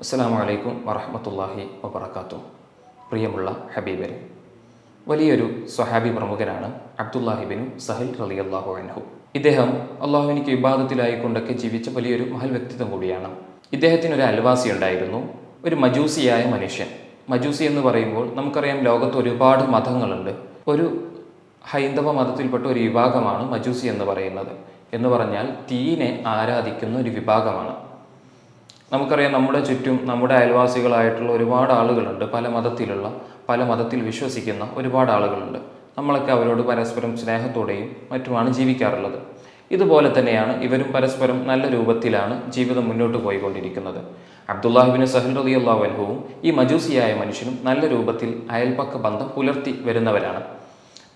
അസ്സലാമു അലൈക്കും വറഹമത്തല്ലാഹി വബർക്കാത്തു പ്രിയമുള്ള ഹബീബരെ വലിയൊരു സ്വഹാബി പ്രമുഖനാണ് അബ്ദുല്ലാഹിബിനു സഹിൽ റലി അള്ളാഹു അൻഹു. ഇദ്ദേഹം അള്ളാഹുവിനിക്ക് വിവാദത്തിലായിക്കൊണ്ടൊക്കെ ജീവിച്ച വലിയൊരു മഹൽ വ്യക്തിത്വം കൂടിയാണ്. ഇദ്ദേഹത്തിന് ഒരു അൽവാസി ഉണ്ടായിരുന്നു ഒരു മജൂസിയായ മനുഷ്യൻ. മജൂസി എന്ന് പറയുമ്പോൾ നമുക്കറിയാം ലോകത്ത് ഒരുപാട് മതങ്ങളുണ്ട്. ഒരു ഹൈന്ദവ മതത്തിൽപ്പെട്ട ഒരു വിഭാഗമാണ് മജൂസി എന്ന് പറയുന്നത്. എന്ന് പറഞ്ഞാൽ തീനെ ആരാധിക്കുന്ന ഒരു വിഭാഗമാണ്. നമുക്കറിയാം നമ്മുടെ ചുറ്റും നമ്മുടെ അയൽവാസികളായിട്ടുള്ള ഒരുപാട് ആളുകളുണ്ട്. പല മതത്തിലുള്ള പല മതത്തിൽ വിശ്വസിക്കുന്ന ഒരുപാട് ആളുകളുണ്ട്. നമ്മളൊക്കെ അവരോട് പരസ്പരം സ്നേഹത്തോടെയും മറ്റുമാണ് ജീവിക്കാറുള്ളത്. ഇതുപോലെ തന്നെയാണ് ഇവരും പരസ്പരം നല്ല രൂപത്തിലാണ് ജീവിതം മുന്നോട്ട് പോയിക്കൊണ്ടിരിക്കുന്നത്. അബ്ദുല്ലാഹിബിന് സഹൽ റലി അള്ളാഹുവിനും ഈ മജൂസിയായ മനുഷ്യനും നല്ല രൂപത്തിൽ അയൽപക്ക ബന്ധം പുലർത്തി വരുന്നവരാണ്.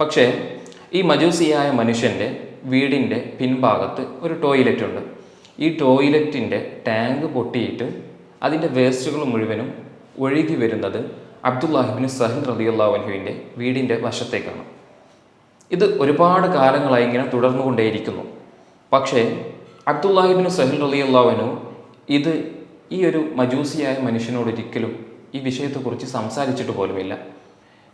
പക്ഷേ ഈ മജൂസിയായ മനുഷ്യന്റെ വീടിന്റെ പിൻഭാഗത്ത് ഒരു ടോയ്ലറ്റ് ഉണ്ട്. ഈ ടോയ്ലറ്റിന്റെ ടാങ്ക് പൊട്ടിയിട്ട് അതിന്റെ വേസ്റ്റുകൾ മുഴുവനും ഒഴുകി വരുന്നത് അബ്ദുല്ലാഹിബിന് സഹിൽ റലിയുള്ളാഹുവിന്റെ വീടിന്റെ വശത്തേക്കാണ്. ഇത് ഒരുപാട് കാലങ്ങളായി ഇങ്ങനെ തുടർന്നുകൊണ്ടേയിരിക്കുന്നു. പക്ഷേ അബ്ദുല്ലാഹിബിന് സഹിൽ റലിയുള്ളാഹുവിനു ഇത് ഈ ഒരു മജൂസിയായ മനുഷ്യനോട് ഒരിക്കലും ഈ വിഷയത്തെക്കുറിച്ച് സംസാരിച്ചിട്ട് പോലുമില്ല.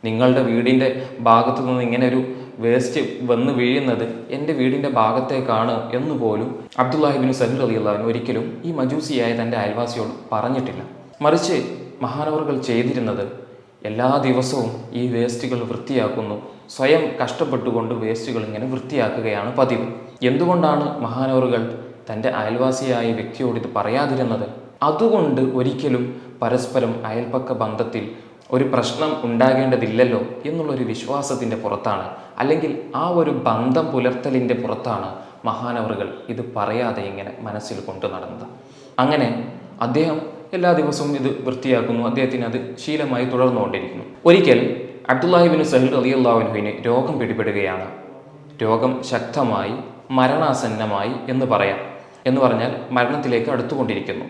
നിങ്ങളുടെ വീടിന്റെ ഭാഗത്തു നിന്ന് ഇങ്ങനെ ഒരു വേസ്റ്റ് വന്ന് വീഴുന്നത് എന്റെ വീടിന്റെ ഭാഗത്തേക്കാണ് എന്ന് പോലും അബ്ദുല്ലാഹിബിൻ സഹീർ അലി അള്ളാഹുവിന് ഒരിക്കലും ഈ മജൂസിയായ തന്റെ അയൽവാസിയോട് പറഞ്ഞിട്ടില്ല. മറിച്ച് മഹാനവറുകൾ ചെയ്തിരുന്നത് എല്ലാ ദിവസവും ഈ വേസ്റ്റുകൾ വൃത്തിയാക്കുന്നു. സ്വയം കഷ്ടപ്പെട്ടുകൊണ്ട് വേസ്റ്റുകൾ ഇങ്ങനെ വൃത്തിയാക്കുകയാണ് പതിവ്. എന്തുകൊണ്ടാണ് മഹാനവറുകൾ തന്റെ അയൽവാസിയായ വ്യക്തിയോട് ഇത് പറയാതിരുന്നത്? അതുകൊണ്ട് ഒരിക്കലും പരസ്പരം അയൽപക്ക ബന്ധത്തിൽ ഒരു പ്രശ്നം ഉണ്ടാകേണ്ടതില്ലല്ലോ എന്നുള്ളൊരു വിശ്വാസത്തിന്റെ പുറത്താണ്. അല്ലെങ്കിൽ ആ ഒരു ബന്ധം പുലർത്തലിന്റെ പുറത്താണ് മഹാനവറുകൾ ഇത് പറയാതെ ഇങ്ങനെ മനസ്സിൽ കൊണ്ടു നടന്നത്. അങ്ങനെ അദ്ദേഹം എല്ലാ ദിവസവും ഇത് വൃത്തിയാക്കുന്നു. അദ്ദേഹത്തിന് അത് ശീലമായി തുടർന്നുകൊണ്ടിരിക്കുന്നു. ഒരിക്കൽ അബ്ദുല്ലാഹിബിൻ സഹിൽ അലി അള്ളാഹുവിന് രോഗം പിടിപെടുകയാണ്. രോഗം ശക്തമായി മരണാസന്നമായി എന്ന് പറയാം. എന്ന് പറഞ്ഞാൽ മരണത്തിലേക്ക് അടുത്തുകൊണ്ടിരിക്കുന്നു.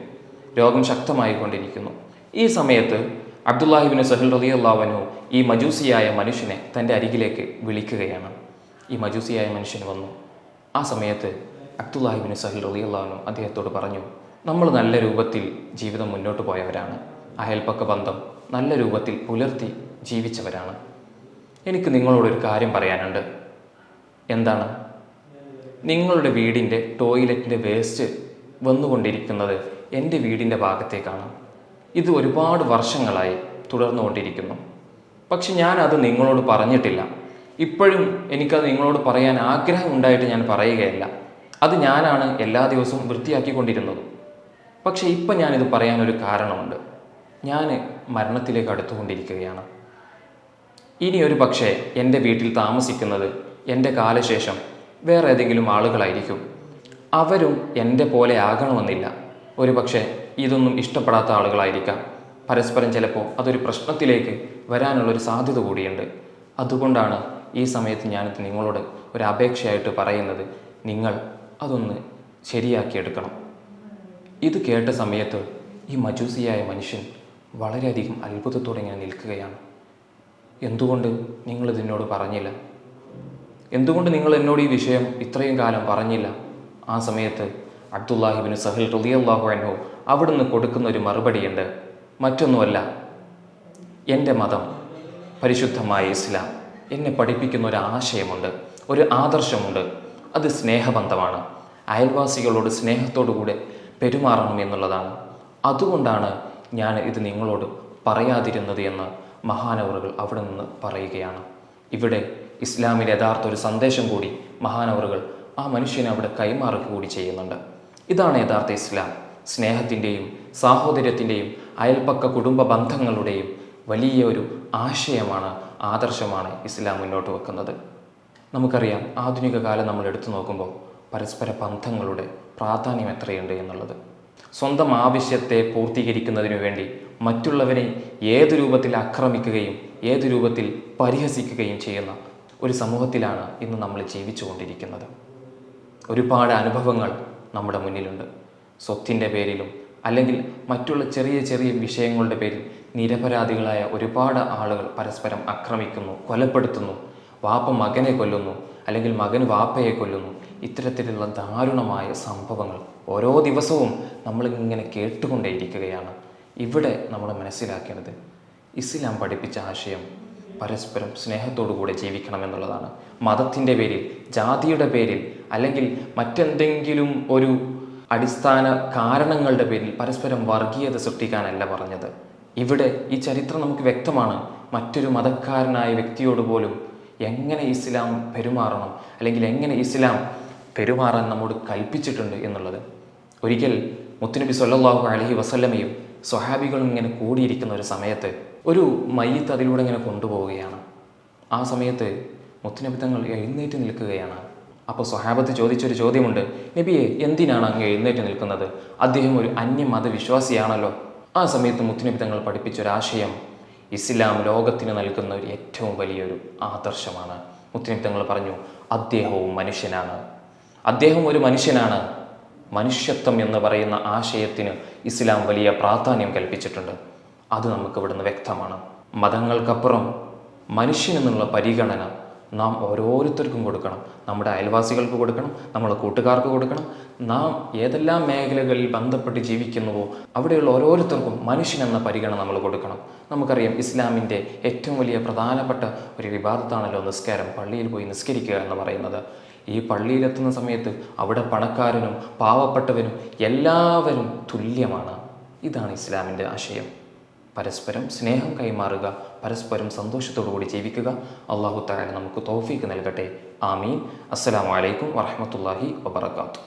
രോഗം ശക്തമായി കൊണ്ടിരിക്കുന്നു ഈ സമയത്ത് അബ്ദുല്ലാഹിബിന് സഹിൽ റതി അള്ളാഹുനു ഈ മജൂസിയായ മനുഷ്യനെ തന്റെ അരികിലേക്ക് വിളിക്കുകയാണ്. ഈ മജൂസിയായ മനുഷ്യൻ വന്നു. ആ സമയത്ത് അബ്ദുല്ലാഹിബിന് സഹിൽ റതി അള്ളാഹുനു അദ്ദേഹത്തോട് പറഞ്ഞു നമ്മൾ നല്ല രൂപത്തിൽ ജീവിതം മുന്നോട്ട് പോയവരാണ്. അയൽപ്പക്ക ബന്ധം നല്ല രൂപത്തിൽ പുലർത്തി ജീവിച്ചവരാണ്. എനിക്ക് നിങ്ങളോടൊരു കാര്യം പറയാനുണ്ട്. എന്താണ്? നിങ്ങളുടെ വീടിന്റെ ടോയ്ലറ്റിന്റെ വേസ്റ്റ് വന്നുകൊണ്ടിരിക്കുന്നത് എന്റെ വീടിന്റെ ഭാഗത്തേക്കാണ്. ഇത് ഒരുപാട് വർഷങ്ങളായി തുടർന്നുകൊണ്ടിരിക്കുന്നു. പക്ഷെ ഞാനത് നിങ്ങളോട് പറഞ്ഞിട്ടില്ല. ഇപ്പോഴും എനിക്കത് നിങ്ങളോട് പറയാൻ ആഗ്രഹം ഉണ്ടായിട്ട് ഞാൻ പറയുകയല്ല. അത് ഞാനാണ് എല്ലാ ദിവസവും വൃത്തിയാക്കിക്കൊണ്ടിരുന്നത്. പക്ഷേ ഇപ്പം ഞാനിത് പറയാനൊരു കാരണമുണ്ട്. ഞാൻ മരണത്തിലേക്ക് അടുത്തുകൊണ്ടിരിക്കുകയാണ്. ഇനി ഒരു പക്ഷേ എന്റെ വീട്ടിൽ താമസിക്കുന്നത് എന്റെ കാലശേഷം വേറെ ഏതെങ്കിലും ആളുകളായിരിക്കും. അവരും എന്റെ പോലെ ആകണമെന്നില്ല. ഒരു പക്ഷേ ഇതൊന്നും ഇഷ്ടപ്പെടാത്ത ആളുകളായിരിക്കാം. പരസ്പരം ചിലപ്പോൾ അതൊരു പ്രശ്നത്തിലേക്ക് വരാനുള്ളൊരു സാധ്യത കൂടിയുണ്ട്. അതുകൊണ്ടാണ് ഈ സമയത്ത് ഞാനിത് നിങ്ങളോട് ഒരു അപേക്ഷയായിട്ട് പറയുന്നത്. നിങ്ങൾ അതൊന്ന് ശരിയാക്കിയെടുക്കണം. ഇത് കേട്ട സമയത്ത് ഈ മജൂസിയായ മനുഷ്യൻ വളരെയധികം അത്ഭുതത്തോടെ ഇങ്ങനെ നിൽക്കുകയാണ്. എന്തുകൊണ്ട് നിങ്ങൾ ഇതിനോട് പറഞ്ഞില്ല? എന്തുകൊണ്ട് നിങ്ങൾ എന്നോട് ഈ വിഷയം ഇത്രയും കാലം പറഞ്ഞില്ല? ആ സമയത്ത് അബ്ദുല്ലാഹിബിന് സഹിൽ റലിയല്ലാഹു അൻഹു അവിടുന്ന് കൊടുക്കുന്ന ഒരു മറുപടിയുണ്ട്. മറ്റൊന്നുമല്ല എന്റെ മതം പരിശുദ്ധമായ ഇസ്ലാം. എന്നെ പഠിപ്പിക്കുന്ന ഒരു ആശയമുണ്ട് ഒരു ആദർശമുണ്ട്. അത് സ്നേഹബന്ധമാണ്. അയൽവാസികളോട് സ്നേഹത്തോടുകൂടെ പെരുമാറണം എന്നുള്ളതാണ്. അതുകൊണ്ടാണ് ഞാൻ ഇത് നിങ്ങളോട് പറയാതിരുന്നത് എന്ന് മഹാനവറുകൾ അവിടെ നിന്ന് പറയുകയാണ്. ഇവിടെ ഇസ്ലാമിന്റെ യഥാർത്ഥ ഒരു സന്ദേശം കൂടി മഹാനവറുകൾ ആ മനുഷ്യനെ അവിടെ കൈമാറുക കൂടി ചെയ്യുന്നുണ്ട്. ഇതാണ് യഥാർത്ഥ ഇസ്ലാം. സ്നേഹത്തിന്റെയും സാഹോദര്യത്തിന്റെയും അയൽപ്പക്ക കുടുംബ ബന്ധങ്ങളുടെയും വലിയ ഒരു ആശയമാണ് ആദർശമാണ് ഇസ്ലാം മുന്നോട്ട് വെക്കുന്നത്. നമുക്കറിയാം ആധുനിക കാലം നമ്മൾ എടുത്തു നോക്കുമ്പോൾ പരസ്പര ബന്ധങ്ങളുടെ പ്രാധാന്യം എത്രയുണ്ട് എന്നുള്ളത്. സ്വന്തം ആവശ്യത്തെ പൂർത്തീകരിക്കുന്നതിനു വേണ്ടി മറ്റുള്ളവരെ ഏത് രൂപത്തിൽ ആക്രമിക്കുകയും ഏത് രൂപത്തിൽ പരിഹസിക്കുകയും ചെയ്യുന്ന ഒരു സമൂഹത്തിലാണ് ഇന്ന് നമ്മൾ ജീവിച്ചുകൊണ്ടിരിക്കുന്നത്. ഒരുപാട് അനുഭവങ്ങൾ നമ്മുടെ മുന്നിലുണ്ട്. സ്വത്തിന്റെ പേരിലും അല്ലെങ്കിൽ മറ്റുള്ള ചെറിയ ചെറിയ വിഷയങ്ങളുടെ പേരിൽ നിരപരാധികളായ ഒരുപാട് ആളുകൾ പരസ്പരം ആക്രമിക്കുന്നു കൊലപ്പെടുത്തുന്നു വാപ്പ മകനെ കൊല്ലുന്നു അല്ലെങ്കിൽ മകൻ വാപ്പയെ കൊല്ലുന്നു. ഇത്തരത്തിലുള്ള ദാരുണമായ സംഭവങ്ങൾ ഓരോ ദിവസവും നമ്മളിങ്ങനെ കേട്ടുകൊണ്ടേയിരിക്കുകയാണ്. ഇവിടെ നമ്മൾ മനസ്സിലാക്കേണ്ടത് ഇസ്ലാം പഠിപ്പിച്ച ആശയം പരസ്പരം സ്നേഹത്തോടു കൂടെ ജീവിക്കണം എന്നുള്ളതാണ് മതത്തിന്റെ പേരിൽ ജാതിയുടെ പേരിൽ അല്ലെങ്കിൽ മറ്റെന്തെങ്കിലും ഒരു അടിസ്ഥാന കാരണങ്ങളുടെ പേരിൽ പരസ്പരം വർഗീയത സൃഷ്ടിക്കാനല്ല പറഞ്ഞത്. ഇവിടെ ഈ ചരിത്രം നമുക്ക് വ്യക്തമാണ്. മറ്റൊരു മതക്കാരനായ വ്യക്തിയോട് പോലും എങ്ങനെ ഇസ്ലാം പെരുമാറണം അല്ലെങ്കിൽ എങ്ങനെ ഇസ്ലാം പെരുമാറാൻ നമ്മോട് കൽപ്പിച്ചിട്ടുണ്ട് എന്നുള്ളത്. ഒരിക്കൽ മുത്തുനബി സല്ലാഹു അലഹി വസല്ലമയും സ്വഹാബികളും ഇങ്ങനെ കൂടിയിരിക്കുന്ന ഒരു സമയത്ത് ഒരു മയ്യത്ത് അതിലൂടെ ഇങ്ങനെ കൊണ്ടുപോവുകയാണ്. ആ സമയത്ത് മുത്തുനബി തങ്ങൾ എഴുന്നേറ്റ് നിൽക്കുകയാണ്. അപ്പോൾ സ്വഹാബത്ത് ചോദിച്ചൊരു ചോദ്യമുണ്ട്. നബിയെ എന്തിനാണ് അങ്ങ് എഴുന്നേറ്റ് നിൽക്കുന്നത്? അദ്ദേഹം ഒരു അന്യമത വിശ്വാസിയാണല്ലോ ആ സമയത്ത് മുത്തുനബി തങ്ങൾ പഠിപ്പിച്ചൊരാശയം ഇസ്ലാം ലോകത്തിന് നൽകുന്ന ഒരു ഏറ്റവും വലിയൊരു ആദർശമാണ്. മുത്തുനബി തങ്ങൾ പറഞ്ഞു അദ്ദേഹവും മനുഷ്യനാണ്. അദ്ദേഹം ഒരു മനുഷ്യനാണ്. മനുഷ്യത്വം എന്ന് പറയുന്ന ആശയത്തിന് ഇസ്ലാം വലിയ പ്രാധാന്യം കൽപ്പിച്ചിട്ടുണ്ട്. അത് നമുക്ക് ഇവിടുന്ന് വ്യക്തമാണ്. മതങ്ങൾക്കപ്പുറം മനുഷ്യനെന്നുള്ള പരിഗണന നാം ഓരോരുത്തർക്കും കൊടുക്കണം. നമ്മുടെ അയൽവാസികൾക്ക് കൊടുക്കണം നമ്മുടെ കൂട്ടുകാർക്ക് കൊടുക്കണം. നാം ഏതെല്ലാം മേഖലകളിൽ ബന്ധപ്പെട്ട് ജീവിക്കുന്നുവോ അവിടെയുള്ള ഓരോരുത്തർക്കും മനുഷ്യൻ എന്ന പരിഗണന നമ്മൾ കൊടുക്കണം. നമുക്കറിയാം ഇസ്ലാമിന്റെ ഏറ്റവും വലിയ പ്രധാനപ്പെട്ട ഒരു വിവാദത്താണല്ലോ നിസ്കാരം പള്ളിയിൽ പോയി നിസ്കരിക്കുക എന്ന് പറയുന്നത്. ഈ പള്ളിയിലെത്തുന്ന സമയത്ത് അവിടെ പണക്കാരനും പാവപ്പെട്ടവനും എല്ലാവരും തുല്യമാണ്. ഇതാണ് ഇസ്ലാമിന്റെ ആശയം. പരസ്പരം സ്നേഹം കൈമാറുക പരസ്പരം സന്തോഷത്തോടുകൂടി ജീവിക്കുക. അള്ളാഹു താല നമുക്ക് തോഫീക്ക് നൽകട്ടെ. ആമീൻ. അസ്സലാമു അലൈക്കും വറഹമത്തല്ലാഹി വബർക്കാത്തു